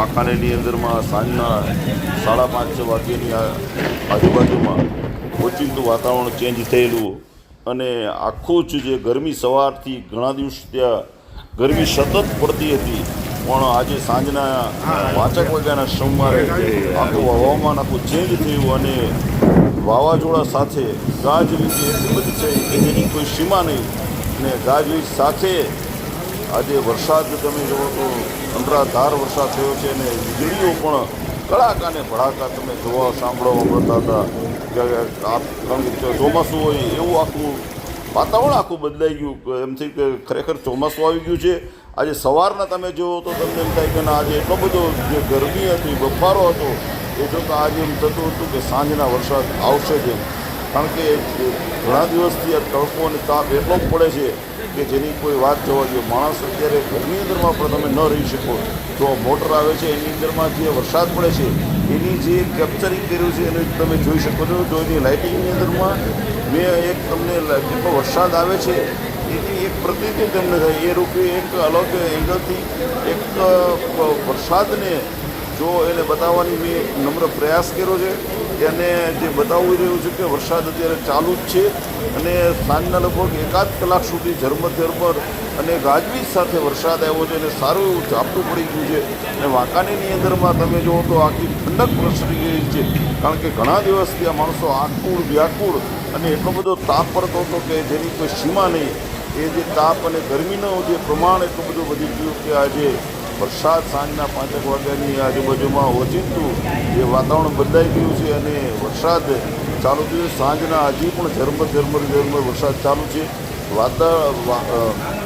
વાંકાનેરની અંદરમાં સાંજના સાડા પાંચ વાગ્યાની આજુબાજુમાં ઓચિંતું વાતાવરણ ચેન્જ થયેલું અને આખું જ જે ગરમી સવારથી ઘણા દિવસ ત્યાં ગરમી સતત પડતી હતી. પણ આજે સાંજના વાચક વાગ્યાના સોમવારે આખું હવામાન આખું ચેન્જ થયું અને વાવાઝોડા સાથે ગાજવીજ એટલી બધી છે જેની કોઈ સીમા નહીં. અને ગાજવીજ સાથે આજે વરસાદ તમે જુઓ તો અંધરાધાર વરસાદ થયો છે અને વીજળીઓ પણ કડાકાને ભડાકા તમે જોવા સાંભળવા મળતા હતા. કે ચોમાસું હોય એવું આખું વાતાવરણ આખું બદલાઈ ગયું. એમ થઈ કે ખરેખર ચોમાસું આવી ગયું છે. આજે સવારના તમે જુઓ તો તમને એમ થાય કે ના, આજે એટલો બધો જે ગરમી હતી, બફારો હતો, એ જોતાં આજે એમ થતું હતું કે સાંજના વરસાદ આવશે જ કારણ કે ઘણા દિવસથી આ તડકો અને તાપ એટલો જ પડે છે કે જેની કોઈ વાત જોવા જોઈએ માણસ અત્યારે ઘરની અંદરમાં પણ તમે ન રહી શકો. તો મોટર આવે છે, એની અંદરમાં જે વરસાદ પડે છે, એની જે કેપ્ચરિંગ કર્યું છે, એને તમે જોઈ શકો છો. જો એની લાઇટિંગની અંદરમાં મેં એક તમને કેટલો વરસાદ આવે છે, એની એક પ્રતિતિ તમને થાય. એ રૂપે એક અલગ એંગલથી એક વરસાદને જો એને બતાવવાની મેં નમ્ર પ્રયાસ કર્યો છે એને જે બતાવી રહ્યું છે કે વરસાદ અત્યારે ચાલુ જ છે અને સાંજના લગભગ એકાદ કલાક સુધી ઝરમર પર અને ગાજવીજ સાથે વરસાદ આવ્યો છે અને સારું એવું ઝાપટું પડી ગયું છે. અને વાંકાનેરની અંદરમાં તમે જુઓ તો આખી ઠંડક પ્રસરી ગઈ છે. કારણ કે ઘણા દિવસથી આ માણસો આકુળ વ્યાકુળ અને એટલો બધો તાપ પડતો હતો કે જેની કોઈ સીમા નહીં. એ જે તાપ અને ગરમીનું જે પ્રમાણ એટલું બધું વધી ગયું કે આજે વરસાદ સાંજના પાંચેક વાગ્યાની આજુબાજુમાં ઓચિંતું જે વાતાવરણ બદલાઈ ગયું છે અને વરસાદ ચાલુ થયો. સાંજના હજી પણ ઝરમર ઝરમર ઝરમર વરસાદ ચાલુ છે. વાદળ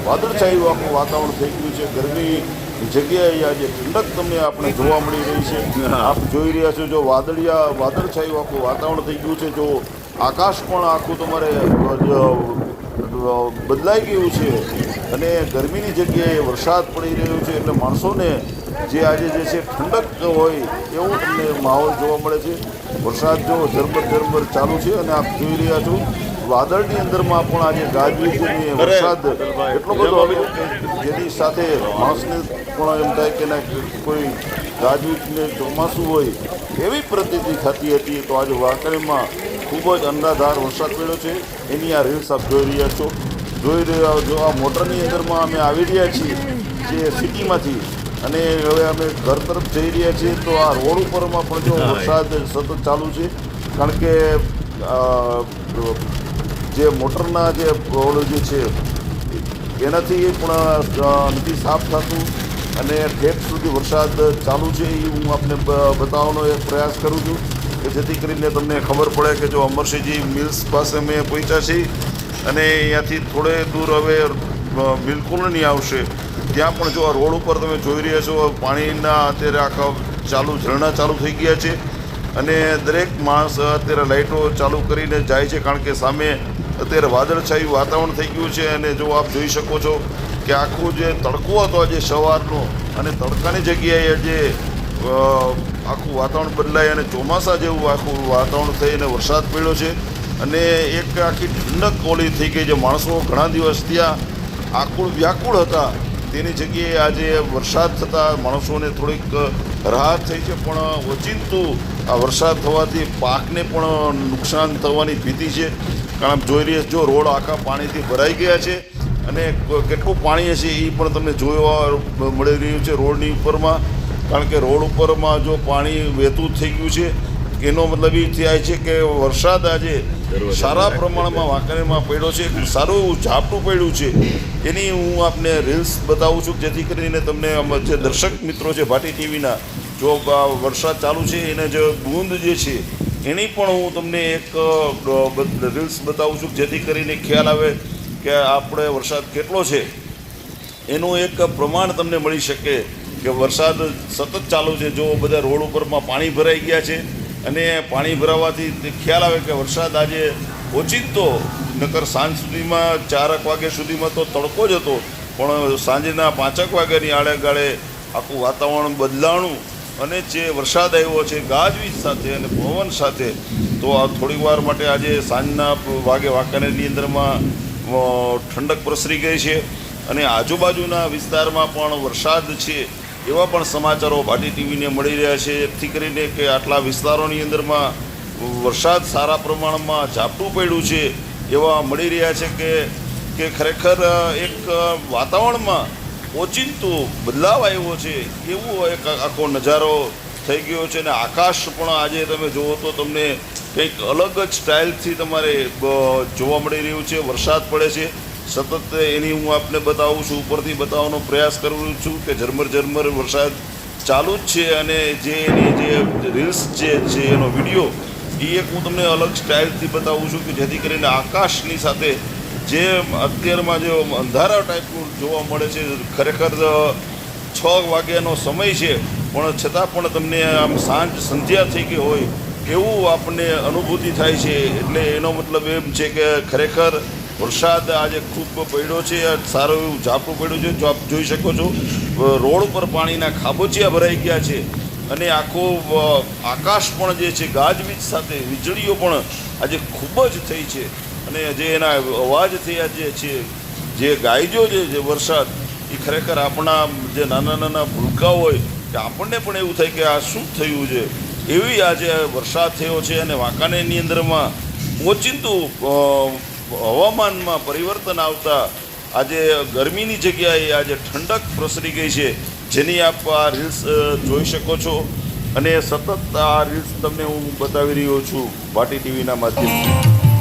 વાદળછાયું આખું વાતાવરણ થઈ ગયું છે. ગરમી જગ્યાએ આજે ઠંડક તમને આપણે જોવા મળી રહી છે. આપ જોઈ રહ્યા છો, જો વાદળિયા, વાદળછાયું આખું વાતાવરણ થઈ ગયું છે, જો આકાશ પણ આખું તમારે બદલાઈ ગયું છે. અને ગરમીની જગ્યાએ વરસાદ પડી રહ્યો છે એટલે માણસોને જે આજે જે છે ઠંડક હોય એવો તમને માહોલ જોવા મળે છે. વરસાદ જો ઝરમર ઝરમર ચાલુ છે અને આપ જોઈ રહ્યા છો વાદળની અંદરમાં પણ આજે ગાજવીજ વરસાદ એટલો બધો આવ્યો કે જેની સાથે માણસને પણ એમ થાય કે ના કોઈ ગાજવીજને ચોમાસું હોય એવી પ્રતિતિ થતી હતી તો આજે વાંકણીમાં ખૂબ જ અંધાધાર વરસાદ પડ્યો છે. એની આ રીલ્સ આપ જોઈ રહ્યા છો. જોઈ રહ્યા જો આ મોટરની અંદરમાં અમે આવી રહ્યા છીએ જે સિટીમાંથી. અને હવે અમે ઘર તરફ જઈ રહ્યા છીએ તો આ રોડ ઉપરમાં પણ જો વરસાદ સતત ચાલુ છે. કારણ કે જે મોટરના જે રોડ જે છે એનાથી પણ નથી સાફ થતું. અને ઠેઠ સુધી વરસાદ ચાલુ છે એ હું આપને બતાવવાનો એક પ્રયાસ કરું છું. કે જેથી કરીને તમને ખબર પડે કે જો અમરસિંહજી મિલ્સ પાસે અમે પહોંચ્યા છીએ અને અહીંયાથી થોડે દૂર હવે બિલકુલ નહીં આવશે. ત્યાં પણ જો આ રોડ ઉપર તમે જોઈ રહ્યા છો, પાણીના અત્યારે આખા ચાલુ, ઝરણા ચાલુ થઈ ગયા છે અને દરેક માણસ અત્યારે લાઇટો ચાલુ કરીને જાય છે કારણ કે સામે અત્યારે વાદળછાયું વાતાવરણ થઈ ગયું છે અને જો આપ જોઈ શકો છો કે આખું જે તડકો હતો આજે સવારનો અને તડકાની જગ્યાએ જે આખું વાતાવરણ બદલાય અને ચોમાસા જેવું આખું વાતાવરણ થઈ અને વરસાદ પડ્યો છે. અને એક આખી ઠંડક ઓલી થઈ ગઈ છે માણસો ઘણા દિવસ ત્યાં આકુળ વ્યાકુળ હતા. તેની જગ્યાએ આજે વરસાદ થતાં માણસોને થોડીક રાહત થઈ છે, પણ ઓચિંતું આ વરસાદ થવાથી પાકને પણ નુકસાન થવાની ભીતિ છે. કારણ જોઈ રહ્યા છો રોડ આખા પાણીથી ભરાઈ ગયા છે અને કેટલું પાણી હશે એ પણ તમને જોવા મળી રહ્યું છે રોડની ઉપરમાં. કારણ કે રોડ ઉપરમાં જો પાણી વહેતું થઈ ગયું છે એનો મતલબ એ થાય છે કે વરસાદ આજે સારા પ્રમાણમાં વાંકાનેરમાં પડ્યો છે સારું એવું ઝાપટું પડ્યું છે. એની હું આપને રીલ્સ બતાવું છું જેથી કરીને તમને જે દર્શક મિત્રો છે ભાટી ટીવીના જો વરસાદ ચાલુ છે એને જે બૂંદ જે છે એની પણ હું તમને એક રીલ્સ બતાવું છું જેથી કરીને ખ્યાલ આવે કે આપણે વરસાદ કેટલો છે. એનું એક પ્રમાણ તમને મળી શકે કે વરસાદ સતત ચાલુ છે. જો બધા રોડ ઉપરમાં પાણી ભરાઈ ગયા છે અને પાણી ભરાવાથી તે ખ્યાલ આવે કે વરસાદ આજે ઓચિંતો નકર સાંજ સુધીમાં ચારક વાગ્યા સુધીમાં તો તડકો જ હતો. પણ સાંજના પાંચક વાગ્યાની આડેગાળે આખું વાતાવરણ બદલાણું અને જે વરસાદ આવ્યો છે ગાજવીજ સાથે અને પવન સાથે, તો આ થોડીક વાર માટે આજે સાંજના વાગે વાંકાનેરની અંદરમાં ઠંડક પ્રસરી ગઈ છે. અને આજુબાજુના વિસ્તારમાં પણ વરસાદ છે. એવા પણ સમાચારો ભાટી ટીવીને મળી રહ્યા છે, જેથી કરીને કે આટલા વિસ્તારોની અંદરમાં વરસાદ સારા પ્રમાણમાં ઝાપટું પડ્યું છે, એવા મળી રહ્યા છે કે કે ખરેખર એક વાતાવરણમાં ઓચિંતું, બદલાવ આવ્યો છે, એવો એક આખો નજારો થઈ ગયો છે, અને આકાશ પણ આજે તમે જુઓ તો તમને કંઈક અલગ જ સ્ટાઇલથી તમારે જોવા મળી રહ્યું છે, વરસાદ પડે છે. સતત એની હું આપને બતાવું છું, ઉપરથી બતાવવાનો પ્રયાસ કરું છું કે ઝરમર ઝરમર વરસાદ ચાલુ જ છે અને જે એની જે રીલ્સ જે છે એનો વીડિયો, એ એક હું તમને અલગ સ્ટાઇલથી બતાવું છું કે જેથી કરીને આકાશની સાથે જે અત્યારમાં જે અંધારા ટાઈપનું જોવા મળે છે, ખરેખર છ વાગ્યાનો સમય છે, પણ છતાં પણ તમને આમ સાંજ સંધ્યા થઈ ગઈ હોય, એવું આપણને અનુભૂતિ થાય છે. એટલે એનો મતલબ એમ છે કે ખરેખર વરસાદ આજે ખૂબ પડ્યો છે સારું એવું ઝાપટું પડ્યું છે. જો આપ જોઈ શકો છો રોડ પર પાણીના ખાબોચિયા ભરાઈ ગયા છે અને આખો આકાશ પણ જે છે, ગાજવીજ સાથે વીજળીઓ પણ આજે ખૂબ જ થઈ છે. અને જે એના અવાજ થયા જે છે, જે ગાયજો જે વરસાદ, એ ખરેખર આપણા જે નાના નાના ભૂલકા હોય કે આપણને પણ એવું થાય કે આ શું થયું છે? એવી આજે વરસાદ થયો છે અને વાંકાનેરની અંદરમાં ઓચિંતું હવામાનમાં પરિવર્તન આવતા આજે ગરમીની જગ્યાએ આજે ઠંડક પ્રસરી ગઈ છે. જેની આપ આ રીલ્સ જોઈ શકો છો. અને સતત આ રીલ્સ તમને હું બતાવી રહ્યો છું ભાટી ટીવીના માધ્યમથી.